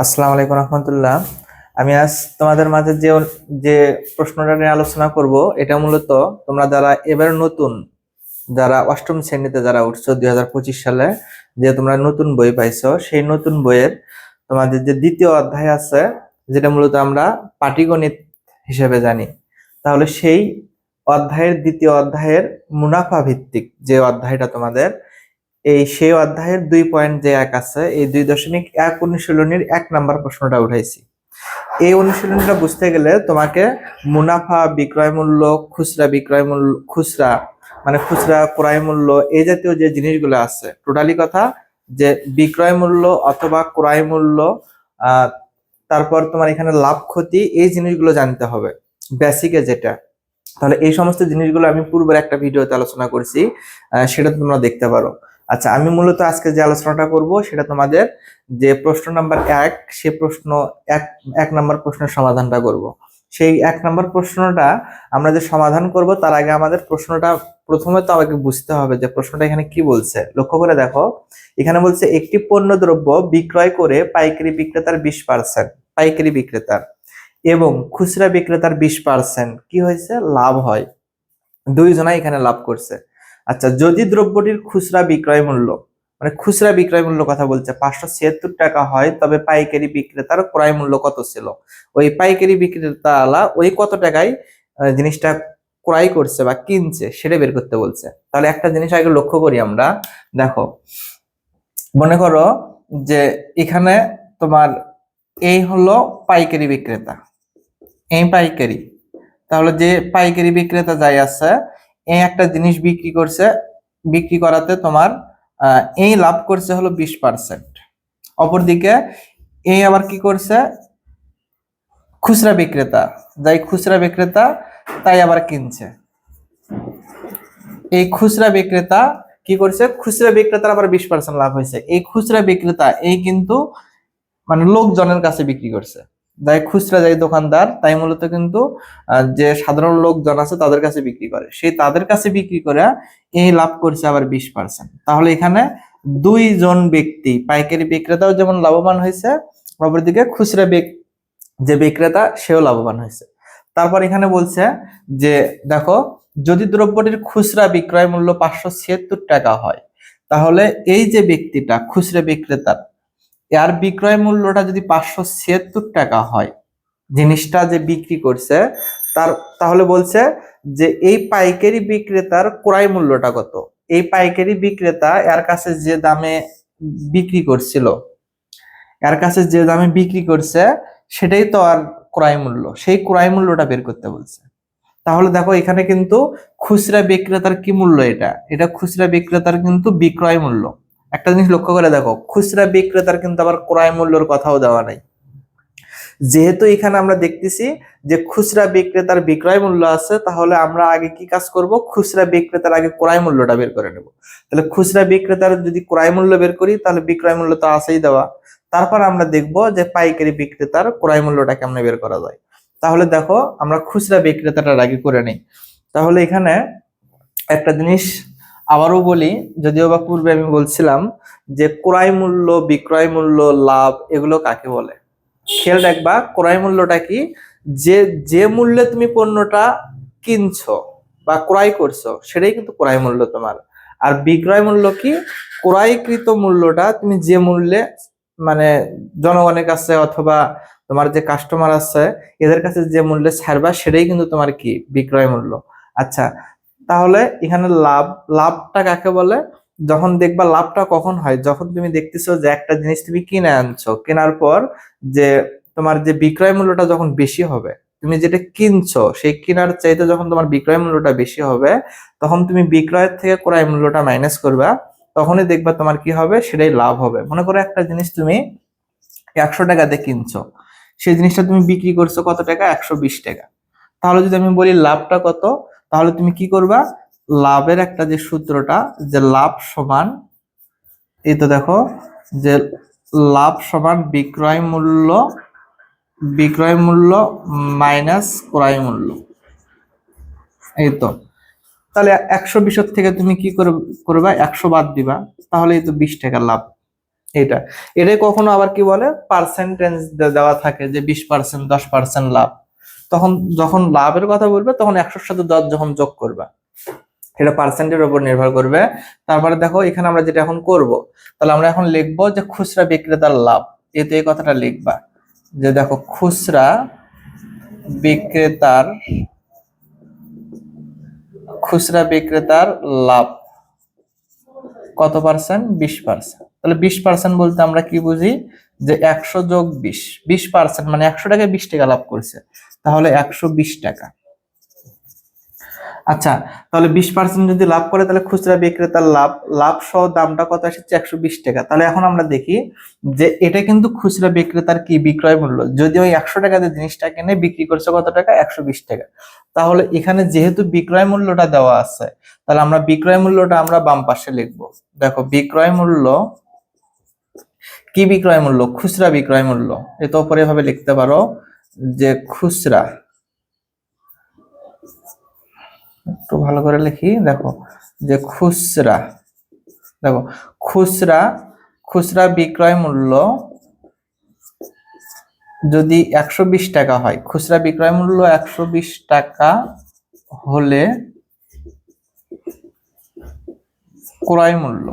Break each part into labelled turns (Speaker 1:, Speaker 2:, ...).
Speaker 1: আসসালামু আলাইকুম রহমতুল্লাহ। আমি আজ তোমাদের মাঝে যে যে প্রশ্নটা নিয়ে আলোচনা করব, এটা মূলত তোমরা যারা এবার নতুন, যারা অষ্টম শ্রেণীতে যারা উঠছো দুই হাজার পঁচিশ সালে, যে তোমরা নতুন বই পাইছো, সেই নতুন বইয়ের তোমাদের যে দ্বিতীয় অধ্যায় আছে, যেটা মূলত আমরা পাটিগণিত হিসেবে জানি, তাহলে সেই অধ্যায়ের দ্বিতীয় অধ্যায়ের মুনাফা ভিত্তিক যে অধ্যায়টা তোমাদের এই সেই অধ্যায়ের দুই পয়েন্ট যে এক আছে, এই দুই দশমিক এক অনুশীলনীর এক নাম্বার প্রশ্নটা উঠাইছি। এই অনুশীলনীটা বুঝতে গেলে তোমাকে মুনাফা বিক্রয় মূল্য, খুচরা বিক্রয় মূল্য, খুচরা মানে খুচরা ক্রয় মূল্য এই জাতীয় যে জিনিসগুলো আছে, টোটালি কথা যে বিক্রয় মূল্য অথবা ক্রয় মূল্য তারপর তোমার এখানে লাভ ক্ষতি, এই জিনিসগুলো জানতে হবে বেসিকে যেটা। তাহলে এই সমস্ত জিনিসগুলো আমি পূর্বের একটা ভিডিওতে আলোচনা করছি সেটা তোমরা দেখতে পারো। আচ্ছা আমি মূলত আজকে যে আলোচনাটা করব সেটা তোমাদের যে প্রশ্ন নাম্বার এক, সে প্রশ্ন এক এক নাম্বার প্রশ্নের সমাধানটা করব। সেই এক নাম্বার প্রশ্নটা আমরা যে সমাধান করব, তার আগে আমাদের প্রশ্নটা প্রথমে তো আমাকে বুঝতে হবে যে প্রশ্নটা এখানে কি বলছে। লক্ষ্য করে দেখো, এখানে বলছে, একটি পণ্য দ্রব্য বিক্রয় করে পাইকারি বিক্রেতার বিশ পার্সেন্ট, পাইকারি বিক্রেতার এবং খুচরা বিক্রেতার বিশ পার্সেন্ট। কি হয়েছে? লাভ হয়। দুইজনাই এখানে লাভ করছে। আচ্ছা যদি দ্রব্যটির খুচরা বিক্রয় মূল্য মানে খুচরা বিক্রয় মূল্য কথা বলছে, পাঁচশো ছিয়াত্তর টাকা হয়, তবে পাইকারি বিক্রেতার ক্রয় মূল্য কত ছিল? ওই পাইকারি বিক্রেতা আলা ওই কত টাকায় জিনিসটা ক্রয় করছে বা কিনছে সেটা বের করতে বলছে? তাহলে একটা জিনিস আগে লক্ষ্য করি আমরা। দেখো, মনে করো যে এখানে তোমার এই হলো পাইকারি বিক্রেতা। এই পাইকারি। তাহলে যে পাইকারি বিক্রেতা যাই আছে এই একটা জিনিস বিক্রি করছে, বিক্রি করাতে তোমার এই লাভ করছে হলো বিশ পার্সেন্ট অপরদিকে এই আবার কি করছে? খুচরা বিক্রেতা। যাই খুচরা বিক্রেতা, তাই আবার কিনছে। এই খুচরা বিক্রেতা কি করছে? খুচরা বিক্রেতার আবার বিশ পার্সেন্ট লাভ হয়েছে। এই খুচরা বিক্রেতা, এই কিন্তু মানে লোকজনের কাছে বিক্রি করছে। যাই খুচরা, যাই দোকানদার, তাই মূলত কিন্তু যে সাধারণ লোকজন আছে তাদের কাছে বিক্রি করে। সেই তাদের কাছে বিক্রি করে, এই লাভ করছে আবার বিশ পার্সেন্ট তাহলে এখানে দুইজন ব্যক্তি, পাইকারি বিক্রেতাও যেমন লাভবান হয়েছে, অপরদিকে খুচরা যে বিক্রেতা, সেও লাভবান হয়েছে। তারপর এখানে বলছে যে, দেখো, যদি দ্রব্যটির খুচরা বিক্রয় মূল্য পাঁচশো ছিয়াত্তর টাকা হয়, তাহলে এই যে ব্যক্তিটা, খুচরা বিক্রেতার এর বিক্রয় মূল্যটা যদি পাঁচশো ছিয়াত্তর টাকা হয়, জিনিসটা যে বিক্রি করছে, তার, তাহলে বলছে যে এই পাইকারি বিক্রেতার ক্রয় মূল্যটা কত? এই পাইকারি বিক্রেতা এর কাছে যে দামে বিক্রি করছিল, এর কাছে যে দামে বিক্রি করছে, সেটাই তো আর ক্রয় মূল্য। সেই ক্রয় মূল্যটা বের করতে বলছে। তাহলে দেখো, এখানে কিন্তু খুচরা বিক্রেতার কি মূল্য এটা? এটা খুচরা বিক্রেতার কিন্তু বিক্রয় মূল্য। একটা জিনিস লক্ষ্য করে দেখো, খুচরা বিক্রেতার কিন্তু আবার ক্রয় মূল্যর কথাও দেওয়া নাই। যেহেতু এখানে আমরা দেখতেছি যে খুচরা বিক্রেতার বিক্রয় মূল্য আছে, তাহলে আমরা আগে কি কাজ করব? খুচরা বিক্রেতার আগে ক্রয় মূল্যটা বের করে নেব। তাহলে খুচরা বিক্রেতার যদি ক্রয় মূল্য বের করি, তাহলে বিক্রয় মূল্য তো আছেই দেওয়া। তারপর আমরা দেখব যে পাইকারি বিক্রেতার ক্রয় মূল্যটা কেমনে বের করা যায়। তাহলে দেখো, আমরা খুচরা বিক্রেতাটার আগে করে নেই। তাহলে এখানে একটা জিনিস আবারও বলি, যদিও বা পূর্বে আমি বলছিলাম যে ক্রয় মূল্য, বিক্রয় মূল্য, লাভ এগুলো কাকে বলে? খেয়াল রাখবা, ক্রয় মূল্যটা কি? যে যে মূল্যে তুমি পণ্যটা কিনছো বা ক্রয় করছ, সেটাই কিন্তু ক্রয় মূল্য তোমার। আর বিক্রয় মূল্য কি? ক্রয়কৃত মূল্যটা তুমি যে মূল্যে মানে জনগণের কাছে অথবা তোমার যে কাস্টমার আছে, এদের কাছে যে মূল্যে ছাড়বা, সেটাই কিন্তু তোমার কি? বিক্রয় মূল্য। আচ্ছা তাহলে এখানে লাভ, লাভটা কাকে বলে? যখন দেখবা লাভটা কখন হয়? যখন তুমি দেখতেছো যে একটা জিনিস তুমি কিনে আনছো, কেনার পর যে তোমার যে বিক্রয় মূল্যটা যখন বেশি হবে, তুমি যেটা কিনছো, সেই কেনার চাইতে যখন তোমার বিক্রয় মূল্যটা বেশি হবে, তখন তুমি বিক্রয়ের থেকে ক্রয় মূল্যটা মাইনাস করবা, তখনই দেখবা তোমার কি হবে? সেটাই লাভ হবে। মনে করো একটা জিনিস তুমি একশো টাকাতে কিনছো, সেই জিনিসটা তুমি বিক্রি করছ কত টাকা? একশো বিশ টাকা। তাহলে যদি আমি বলি লাভটা কত? তাহলে তুমি কি করবা? লাভের একটা যে সূত্রটা, যে লাভ সমান, এই তো দেখো, যে লাভ সমান বিক্রয় মূল্য বিক্রয় মূল্য মাইনাস ক্রয় মূল্য। এই তো। তাহলে একশো বিশের থেকে তুমি কি করে, করবা? একশো বাদ দিবা। তাহলে এই তো বিশ টাকা লাভ। এটা এটাই কখনো আবার কি বলে? পার্সেন্টেজ দেওয়া থাকে যে বিশ পার্সেন্ট দশ পার্সেন্ট লাভ। তখন যখন লাভের কথা বলবে, তখন একশোর সাথে দশ যখন যোগ করবে। এটা পার্সেন্টের উপর নির্ভর করবে। তারপরে দেখো, এখানে আমরা যেটা এখন করব, তাহলে আমরা এখন লিখব যে খুচরা বিক্রেতার লাভ। এতে এই কথাটা লিখবা। যে দেখো, খুচরা বিক্রেতার খুচরা বিক্রেতার লাভ কত পার্সেন্ট বিশ পার্সেন্ট তাহলে বিশ পার্সেন্ট বলতে আমরা কি বুঝি? যে একশো যোগ বিশ। বিশ পার্সেন্ট মানে একশো টাকায় বিশ টাকা লাভ করছে। তাহলে একশো বিশ টাকা। আচ্ছা তাহলে বিশ পার্সেন্ট যদি লাভ করে তাহলে খুচরা বিক্রেতার লাভ লাভ সহ দামটা কত এসেছে? একশো বিশ টাকা। তাহলে এখন আমরা দেখি যে এটা কিন্তু খুচরা বিক্রেতার কি বিক্রয় মূল্য? যদি ওই একশো টাকাতে জিনিসটা কিনে বিক্রি করছে কত টাকা? একশো বিশ টাকা। তাহলে এখানে যেহেতু বিক্রয় মূল্যটা দেওয়া আছে, তাহলে আমরা বিক্রয় মূল্যটা আমরা বাম পাশে লিখব। দেখো, বিক্রয় মূল্য কি বিক্রয় মূল্য? খুচরা বিক্রয় মূল্য। এটা উপরে এভাবে লিখতে পারো। যে খুচরা, একটু ভালো করে লিখি, দেখো, যে খুচরা, দেখো, খুচরা খুচরা বিক্রয় মূল্য যদি একশো বিশ টাকা হয়, খুচরা বিক্রয় মূল্য একশো বিশ টাকা হলে ক্রয় মূল্য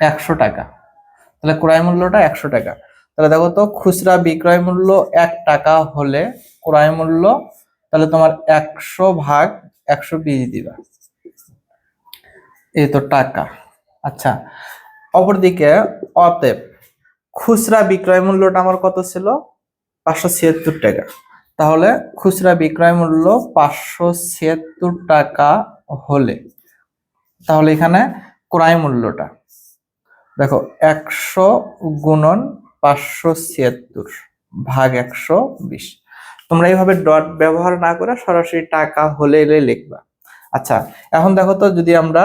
Speaker 1: একশো টাকা, তাহলে ক্রয় মূল্যটা একশো টাকা। তাহলে দেখো তো, খুচরা বিক্রয় মূল্য এক টাকা হলে ক্রয় মূল্য তাহলে তোমার একশো ভাগ একশো বিশ দিবা। এই তো টাকা। আচ্ছা অপরদিকে অতএব খুচরা বিক্রয় মূল্যটা আমার কত ছিল? পাঁচশো ছিয়াত্তর টাকা। তাহলে খুচরা বিক্রয় মূল্য পাঁচশো ছিয়াত্তর টাকা হলে, তাহলে এখানে ক্রয় মূল্যটা। দেখো, একশো গুণন পাঁচশো ছিয়াত্তর ভাগ একশো বিশ। তোমরা এইভাবে ডট ব্যবহার না করে সরাসরি টাকা হলে এলে লিখবা। আচ্ছা এখন দেখো তো যদি আমরা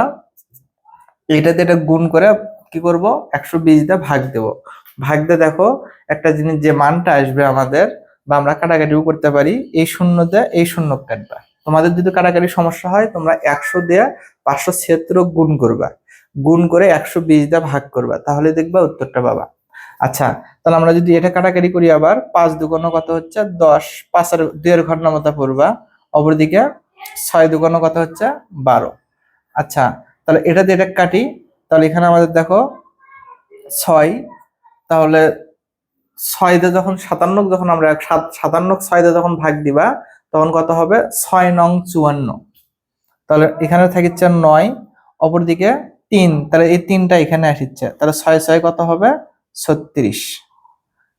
Speaker 1: এটাতে এটা গুণ করে কি করব? একশো বিশ দিয়ে ভাগ দেব। ভাগ দিয়ে দেখো, একটা জিনিস যে মানটা আসবে আমাদের বা আমরা কাটাকাটিও করতে পারি, এই শূন্য দিয়ে এই শূন্য কাটবা। তোমাদের যদি কাটাকাটি সমস্যা হয়, তোমরা একশো দিয়ে পাঁচশো ছিয়াত্তর গুণ করবা। গুণ করে একশো বিশ দিয়ে ভাগ করবা। তাহলে দেখবা উত্তরটা পাবা। আচ্ছা তাহলে আমরা যদি এটা কাটাকাটি করি আবার, পাঁচ দুগুণ কত হচ্ছে? দশ, পাঁচের দুইয়ের ঘটনা মতো পড়বা, অপরদিকে ছয় দুগুণ কত হচ্ছে? বারো। আচ্ছা তাহলে এটা দিয়ে এটা কাটি, তাহলে এখানে আমাদের দেখো ছয়, তাহলে ছয় দিয়ে যখন সাতান্ন, যখন আমরা সাত, সাতান্ন, ছয় দিয়ে যখন ভাগ দিবা, তখন কত হবে? ছয় নং চুয়ান্ন। তাহলে এখানে থাকিচ্ছে নয়, অপরদিকে তিন, তাহলে এই তিনটা এখানে আসিচ্ছে। তাহলে ছয় ছয় কত হবে? ছত্রিশ।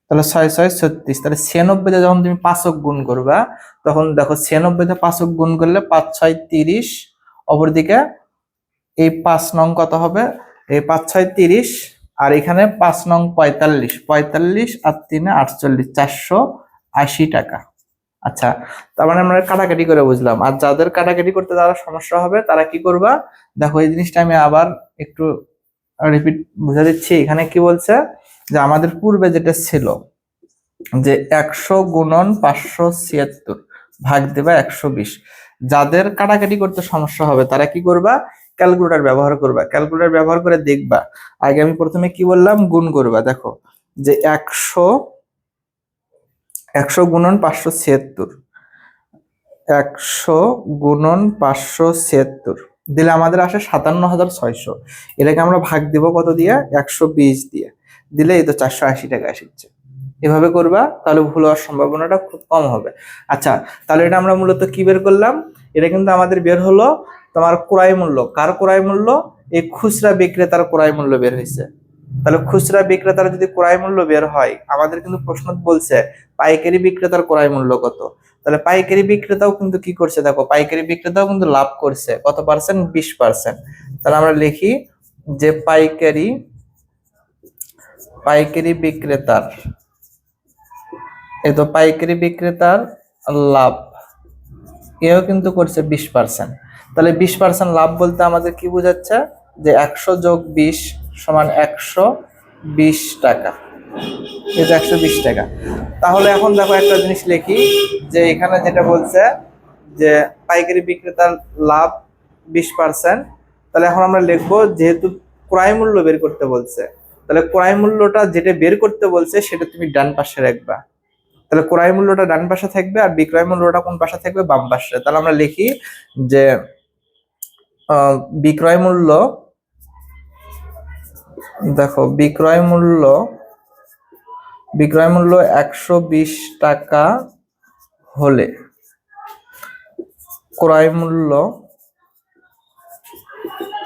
Speaker 1: তাহলে ছয় ছয়, ছত্রিশ। তাহলে ছিয়ানব্বইতে যখন তুমি পাঁচক গুণ করবা, তখন দেখো ছিয়ানব্বইতে পাঁচক গুণ করলে পাঁচ, ছয়, তিরিশ। অপরদিকে এই পাঁচ নং কত হবে? এই পাঁচ, ছয়, তিরিশ। আর এখানে পাঁচ নং পঁয়তাল্লিশ। পঁয়তাল্লিশ আর তিনে আটচল্লিশ, চারশো আশি টাকা। আচ্ছা তার মানে আমরা কাটাকাটি করে বুঝলাম। আর যাদের কাটাকাটি করতে যারা সমস্যা হবে, তারা কি করবা? দেখো এই জিনিসটা আমি আবার একটু রিপিট বুঝা দিচ্ছি। এখানে কি বলছে? যে আমাদের পূর্বে যেটা ছিল যে একশো গুণন পাঁচশো ছিয়াত্তর ভাগ দেবা একশো বিশ। যাদের কাটাকাটি করতে সমস্যা হবে, তারা কি করবা? ক্যালকুলেটর ব্যবহার করবা। ক্যালকুলেটর ব্যবহার করে দেখবা। আগে আমি প্রথমে কি বললাম? গুণ করবা। দেখো, যে একশো একশো গুণন পাঁচশো ছিয়াত্তর। একশো গুণন পাঁচশো ছিয়াত্তর। দিলে আমাদের আসে সাতান্ন হাজার ছয়শো। এটাকে আমরা ভাগ দিব কত দিয়ে? একশো বিশ দিয়ে। দিলে এই তো চারশো আশি টাকা আসছে এভাবে করবা, তাহলে ভুল হওয়ার সম্ভাবনাটা খুব কম হবে। আচ্ছা তাহলে এটা আমরা মূলত কি বের করলাম? এটা কিন্তু আমাদের বের হলো তোমার ক্রয় মূল্য। কার ক্রয় মূল্য? এই খুচরা বিক্রেতার ক্রয় মূল্য বের হয়েছে। তাহলে খুচরা বিক্রেতার যদি ক্রয় মূল্য বের হয়, আমাদের কিন্তু প্রশ্ন বলছে, পাইকারি বিক্রেতার ক্রয় মূল্য কত? তাহলে পাইকারি বিক্রেতাও কিন্তু কি করছে দেখো, পাইকারি বিক্রেতাও কিন্তু লাভ করছে। কত পার্সেন্ট বিশ পার্সেন্ট তাহলে আমরা লিখি যে পাইকারি পাইকারি বিক্রেতার। এই তো পাইকারি বিক্রেতার লাভ। এও কিন্তু করছে বিশ পার্সেন্ট তাহলে বিশ পার্সেন্ট লাভ বলতে আমাদের কি বোঝাচ্ছে? যে একশো যোগ বিশ সমান একশো বিশ টাকা। এই একশো বিশ টাকা। তাহলে এখন দেখো একটা জিনিস লিখি, যে এখানে যেটা বলছে, যে পাইকারি বিক্রেতার লাভ বিশ পার্সেন্ট তাহলে এখন আমরা লিখব, যেহেতু ক্রয় মূল্য বের করতে বলছে। তাহলে ক্রয় মূল্যটা যেটা বের করতে বলছে, সেটা তুমি ডান পাশে রাখবা। তাহলে ক্রয় মূল্যটা ডান পাশে থাকবে আর বিক্রয় মূল্যটা কোন পাশে থাকবে? বাম পাশে। তাহলে আমরা লিখি যে বিক্রয় মূল্য, দেখো, বিক্রয় মূল্য বিক্রয় মূল্য একশো বিশ টাকা হলে ক্রয় মূল্য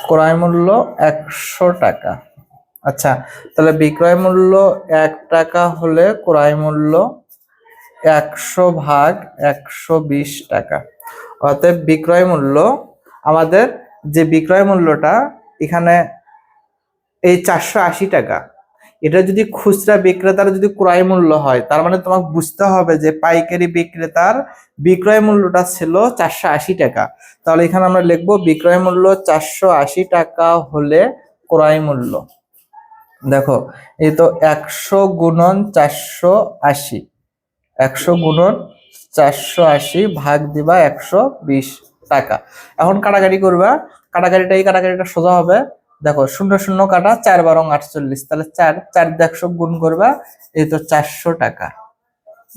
Speaker 1: ক্রয় মূল্য একশো টাকা। আচ্ছা তাহলে বিক্রয় মূল্য এক টাকা হলে ক্রয় মূল্য একশো ভাগ একশো বিশ টাকা। অতএব বিক্রয় মূল্য আমাদের যে বিক্রয় মূল্যটা এখানে এই চারশো আশি টাকা, এটা যদি খুচরা বিক্রেতার যদি ক্রয় মূল্য হয়, তার মানে তোমাকে বুঝতে হবে যে পাইকারি বিক্রেতার বিক্রয় মূল্যটা ছিল চারশো আশি টাকা। তাহলে এখানে আমরা লিখব বিক্রয় মূল্য চারশো আশি টাকা হলে ক্রয় মূল্য। দেখো এই তো একশো গুণন চারশো আশি। একশো গুণন চারশো আশি ভাগ দিবা একশো বিশ টাকা। এখন কাটাকাটি করবা কাটাকাটিটা এই কাটাকাটিটা সোজা হবে। দেখো শূন্য শূন্য কাটা চার বারং আটচল্লিশ। তাহলে চার চার একশো গুণ করবা এই তো চারশো টাকা।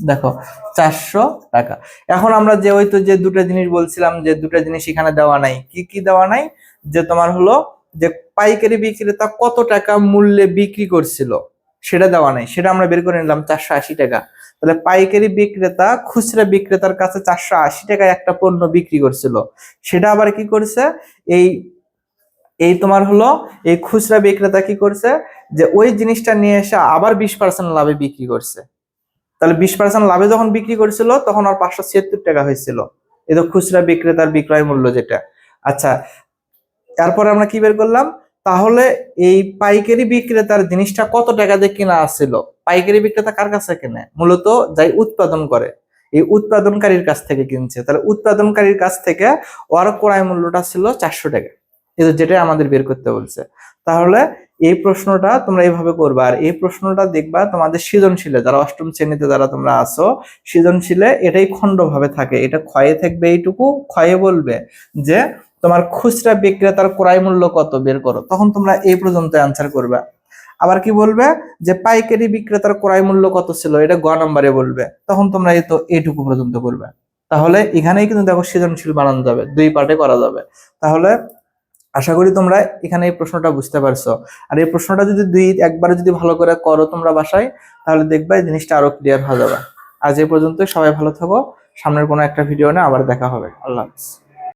Speaker 1: দেখো চারশো টাকা। এখন আমরা যে ওই তো যে দুটো জিনিস বলছিলাম যে দুটো জিনিস এখানে দেওয়া নাই। কি কি দেওয়া নাই? যে তোমার হলো যে পাইকারি বিক্রেতা কত টাকা মূল্যে বিক্রি করছিল, সেটা দেওয়া নাই। সেটা আমরা বের করে নিলাম চারশো আশি টাকা। তাহলে পাইকারি বিক্রেতা, খুচরা বিক্রেতার কাছে চারশো আশি টাকায় একটা পণ্য বিক্রি করছিল। সেটা আবার কি করছে? এই এই তোমার হলো, এই খুচরা বিক্রেতা কি করছে? যে ওই জিনিসটা নিয়ে এসে আবার বিশ পার্সেন্ট লাভে বিক্রি করছে। তাহলে বিশ পার্সেন্ট লাভে যখন বিক্রি করছিল, তখন আর পাঁচশো ছিয়াত্তর টাকা হয়েছিল। এই তো খুচরা বিক্রেতার বিক্রয় মূল্য যেটা। আচ্ছা তারপরে আমরা কি বের করলাম? তাহলে এই পাইকারি বিক্রেতার জিনিসটা কত টাকা দিয়ে কেনা আসছিল পাইকারি বিক্রেতা কার কাছে কেনে? মূলত যাই উৎপাদন করে। এই উৎপাদনকারীর কাছ থেকে কিনছে। তাহলে উৎপাদনকারীর কাছ থেকে ওর ক্রয় মূল্যটা ছিল চারশো টাকা। এটা যেটা আমাদের বের করতে বলছে। তাহলে এই প্রশ্নটা তোমরা এইভাবে করবা। আর এই প্রশ্নটা দেখবা তোমাদের সৃজনশীলে, যারা অষ্টম শ্রেণীতে যারা তোমরা আসো সৃজনশীলে এটাই খণ্ড ভাবে থাকে। এটা ক্ষয়ে থাকবে এইটুকু, ক্ষয়ে বলবে যে তোমার খুচরা বিক্রেতার ক্রয় মূল্য কত বের করো। তখন তোমরা এই পর্যন্ত অ্যান্সার করবে। আবার কি বলবে? যে পাইকারি বিক্রেতার ক্রয় মূল্য কত ছিল? এটা গ নম্বরে বলবে। তখন তোমরা এই তো এইটুকু পর্যন্ত করবে। তাহলে এখানেই কিন্তু দেখো সৃজনশীল বানানো যাবে। দুই পার্টে করা যাবে। তাহলে আশা করি তোমরা এখানে এই প্রশ্নটা বুঝতে পারছ। আর এই প্রশ্নটা যদি দুই, একবার যদি ভালো করে করো তোমরা বাসায়, তাহলে দেখবে এই জিনিসটা আরও ক্লিয়ার হয়ে যাবে। আজ এ পর্যন্ত সবাই ভালো থাকো। সামনের কোনো একটা ভিডিও নিয়ে আবার দেখা হবে। আল্লাহ হাফিজ।